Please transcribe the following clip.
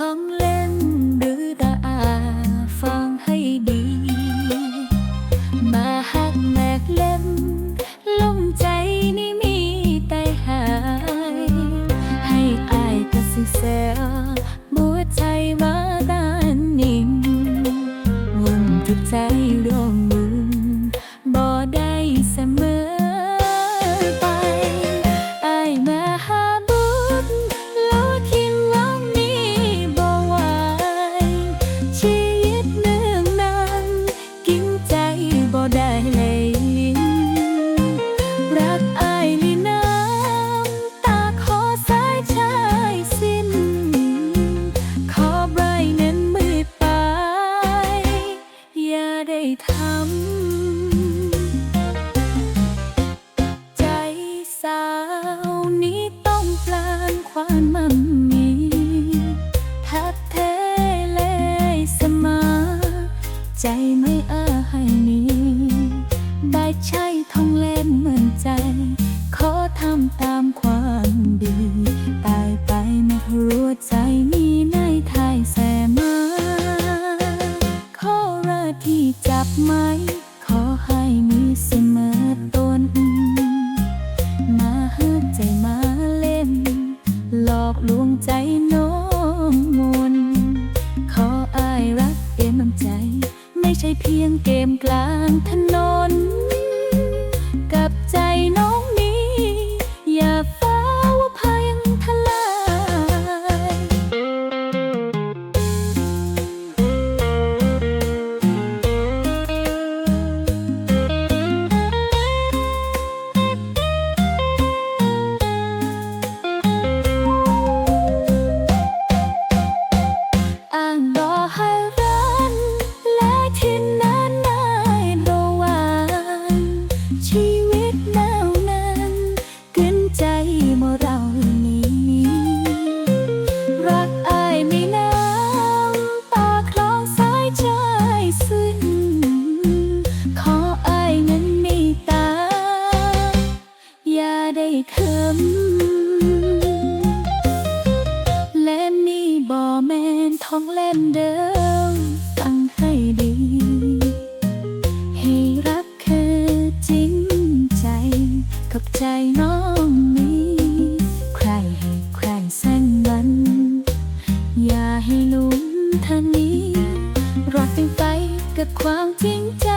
ของเล่นหรือตาฟังให้ดี มาหักแมกเล่นลงใจนี่มีใจหาย ให้อายกระสิเสียบัวใจมาตานิ่งวุ่นจุดใจรู้ ใจไม่อ้อให้นี้ ได้ใช้ท่องเล่นเหมือนใจ ท้องเล่นเดิมฟังให้ดี ให้รักคือจริงใจกับใจน้องนี้ใครให้ใครแสงมัน อย่าให้ลุ้มทานี้รอดเป็นไปกับความจริงใจ